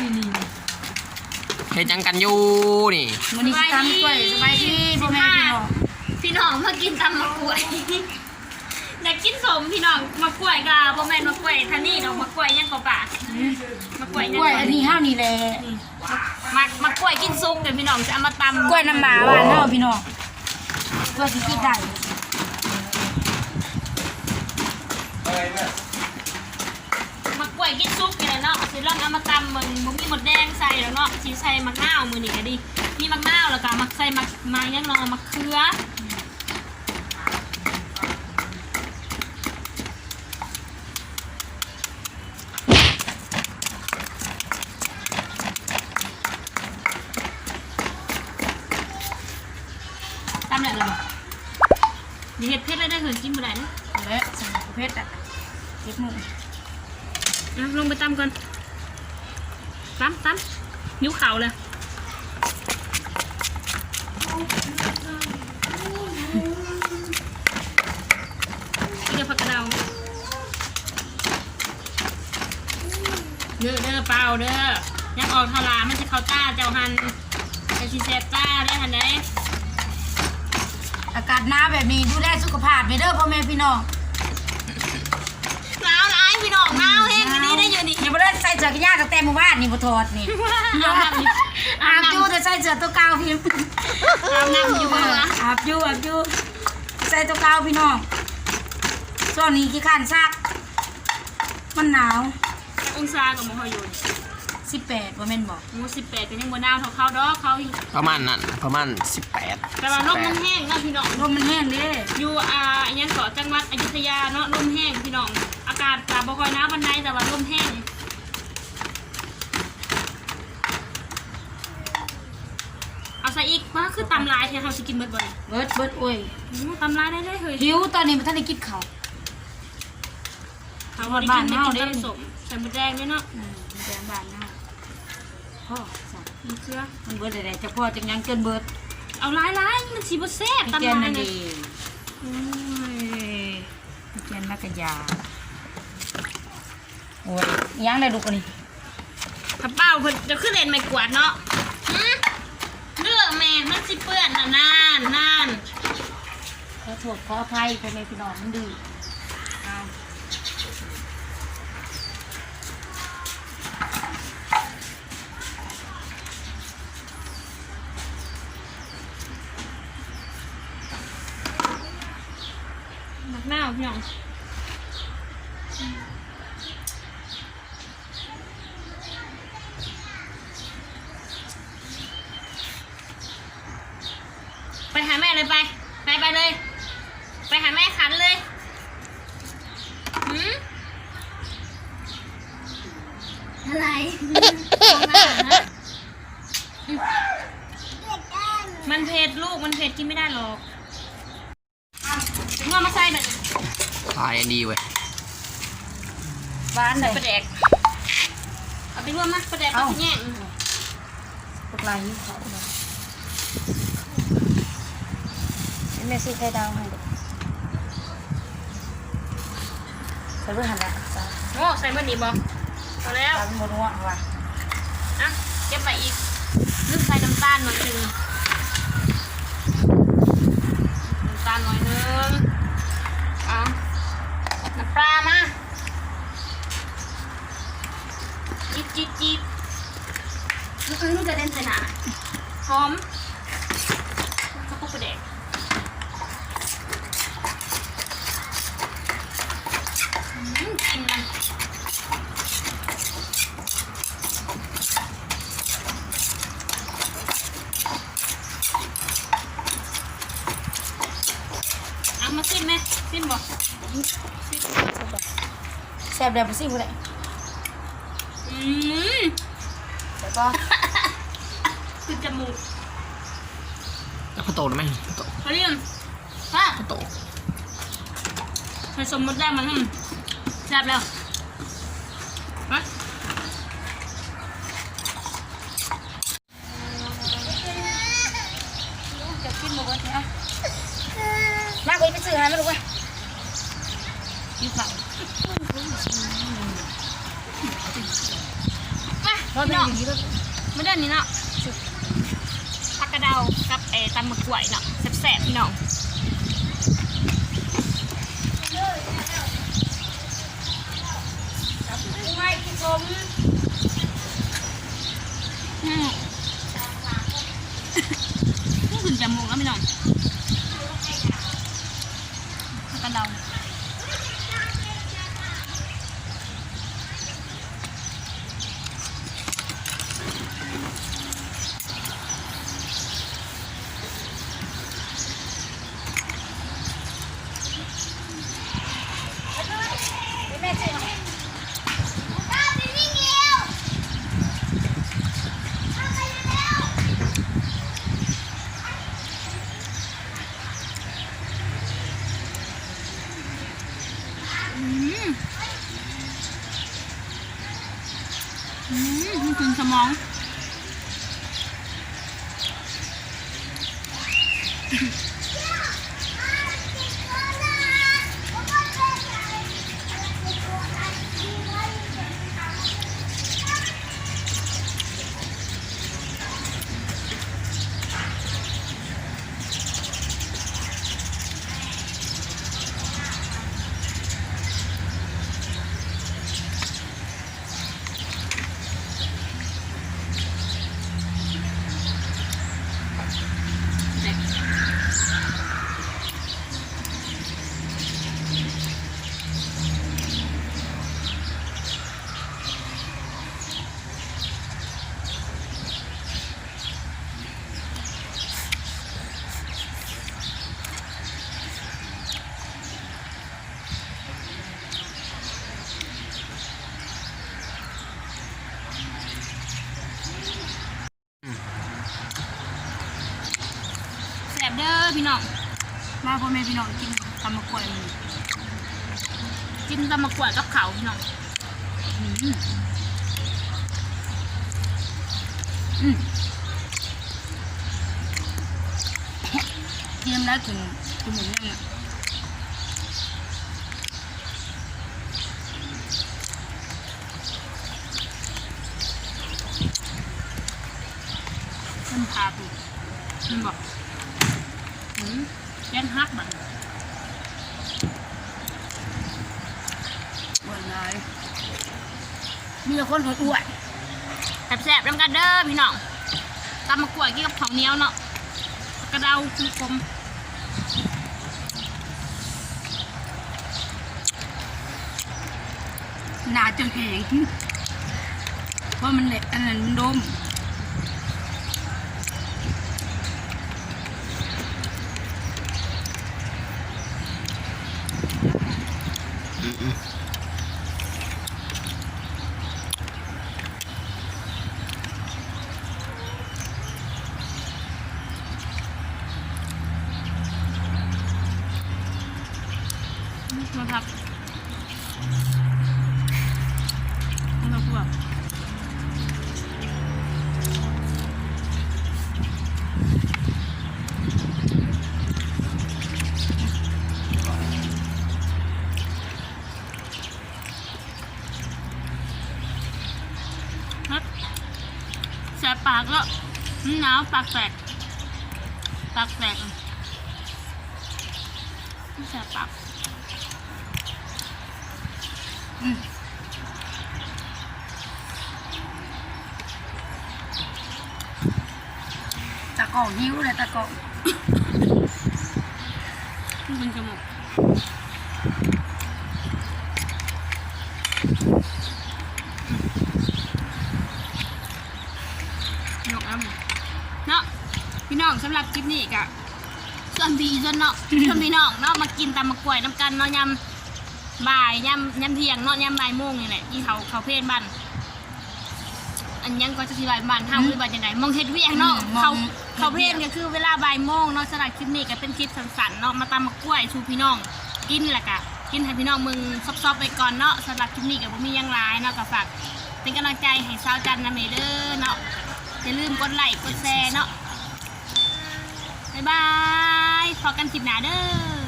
นี่นี่เฮ็ดหยังกันอยู่นี่มันนี่สิตามกล้วยสบายดีพ่อแม่พี่น้องพี่น้องมากินตำมะกล้วยอยากกินสมพี่น้องมะกล้วยกาบ่แม่นมะกล้วยท่านี่ดอกมะกล้วยยังก็ป่ามะกล้วยยังกล้วยอันนี้เฮานี่แหละมะมะกล้วยกินซุกเดี๋ยวพี่น้องจะเอามาตำกล้วยน้ำหมาบ้านเฮาพี่น้องกล้วยสิกินได้ มะกล้วยกินซุปกันี่แหละเนาะสิลองเอามาตำมึงบ่มีหมดแดงใส่แล้วเนาะสิใส่มะนาวมือนี้ก็ดีมีมะนาวแล้วก็มักใส่มะมายังเนาะมะเขือตำแล้วเหรออย่าเห็ดเผ็ดเลยได้เหินกินบ่ได้นะและสั่งเพชรอะเจ็บมือ เอาลงไปตำก่อนตำตำนิ้วเข่าเลยนี่จะผักกระเดาเด้อเด้อเปล่าเด้อยังออกทารามันจะเข้าต้าเจ้าหันไอซีเซต้าได้หันได้อากาศหนาวแบบนี้ดูแลสุขภาพไปเด้อพ่อแม่พี่น้อง หนาวร้ายพี่น้องหนาวแห้งกันนี้ได้อยู่นี่ อย่า บ่ได้ใส่เสื้อกันยากตั้งแต่เมื่อวานนี่บ่ถอดนี่อาบน้ำอยู่อาอาบบอยู่น้ำแต่ใส่เสื้อตัวเก่าพี่อาบน้ำอยู่เอบ้างอวะอาบอยู่อาบอยู่ใส่ตัวเก่าพี่น้องช่วงนี้ขี้ข้านซัก มันหนาวองศากับหมอเขาอยู่18บ่แม่นบ่หมูสิบแปดก็ยังบนหนาวเท่าเขาดอกเขาอีกประมาณนั้นประมาณ 18แต่ว่าลมมันแห้งเนาะพี่น้องลมมันแห้งเด้อยู่อ่าอยังเกาะจังหวัดอยุธยาเนาะลมแห้งพี่น้องอากาศจะบ่ค่อยหนาววันใดแต่ว่าลมแห้งเอาใส่อีกว่าคือตำลายที่เขาสิกินเบิดบ่อยเบิดเบิดโอ้ยตำลายได้เลยเฮ้ยหิวตอนนี้มันทันได้กินข้าว เขาบ่ได้กินไม่กินตำสมใส่หมดแดงด้วยเนาะอืมแดงบ้านเฮาพ่อสั่งมีเกลือมันเบิดได้จะพ่อจังยังเกินเบิดเอาลายลายมันสีบ่แซ่บมีตำแกลานยนั่นเนี่เอยงโอ้ยมีแกนมะกะยาโอ้ยยังได้ลูกอันนี้ ถ้าเป้าเพิ่นจะขึ้นเล่นไม่กวาดเนาะหืมเลือกแมันสิเปื้อนน่ะนานนานขอโทษขออภัยพ่อแม่พี่น้องมันดื้อเอามักหน้าพี่น้อง ไปหาแม่เลยไป ไปไปเลย ไปหาแม่ขันเลยหืมอะไรมองหน้าฮะอืมมันเผ็ดลูกมันเผ็ดกินไม่ได้หรอกงอมาใส่แบบทายอันดีเว้ยหวานเลยปลาแดกเอาไปรวมมาปลาแดกก็เอ้าสิแง่งพวกไรนี่เขาเลย แม่ซื้อไข่ดาวให้เด็กใส่เพื่อหันละจ้าโง่ใส่เมื่อนี้บอเอาแล้วตาเป็นโมนัวว่ะอะเก็บไปอีกนึกใส่น้ำตาลหน่อยนึงน้ำตาลหน่อยนึงเอาน้ำปลามาจิบจิบจิบลูกเอ้ยลูกจะเล่นใส่หนาหอมข้าวโพดปลาแดกอืม กลินมันเอามาซิมไหมซิมบอกแซ่บแบบสิผู้ใดอืมแต่ก็คือจมูกแล้วพอโตได้ไหมพอโตเขาเรียกว่าพอโตผสมมดแดงมันอืมแซ่บแล้วฮะจะกินหมดเลยนะมากกว่าไปซื้อให้ไม่รู้ว่าอยู่ฝั่งมาเพราะเป็นอย่างนี้ก็ไม่ได้นี่เนาะผักกระเดากับเออตำมะกล้วยเนาะแซ่บๆพี่น้อง้ม่ที่ผมอืมงจมูกแล้วไม่น้องผักกระเดา แม่เจ๊ อืมมันถึงสมอง พี่น้องมาพ่อแม่พี่น้องกินตำมะกล้วยมันกินตำมะกล้วยกับเขาวพี่น้องอืมอืมเตรียมแล้วถึงถึงหมูย่างอะมันพาปูมันบอก แกนฮักบัดหวานร้ายมีแต่คนอ้วนแซ่บๆน้ำกันเด้อพี่น้องตำมะกล้วยกินกับข้าวเหนียวเนาะกระเดาคุณคมหนาจนแห้งเพราะมันเละอันนั้นมันดม มาพักมาพักฮักแสบปากแล้วหนาวปากแตกปากแตกแสบปาก ตะกอกหิ้วเลยตะกอกมันเป็นจมูกยกแล้วเนาะพี่น้องสำหรับคลิปนี้กะส่วนพี่ส่วนเนาะส่วนพี่น้องเนาะมากินตำมะกล้วยน้ำกันเนาะยำ บ่ายยำยำเที่ยงเนาะยำบ่ายโมงนี่แหละที่เขาเขาเพศบ้านอันยังก็จะสิบ่ายบ้านห้าหรือบ่ายจังไงมองเฮ็ดเวียงเนาะเขาเขาเพศก็คือเวลาบ่ายโมงเนาะสำหรับคลิปนี้ก็เป็นคลิปสั้นๆเนาะมาตำมะกล้วยชูพี่น้องกินแหละกะกินให้พี่น้องมึงซอบๆไปก่อนเนาะสำหรับคลิปนี้กับผมมีหยังหลายเนาะก็ฝากเป็นกำลังใจให้สาวจันนะเมเดอร์เนาะอย่าลืมกดไลค์กดแชร์เนาะบ๊ายบายพอกันคลิปหน้าเด้อ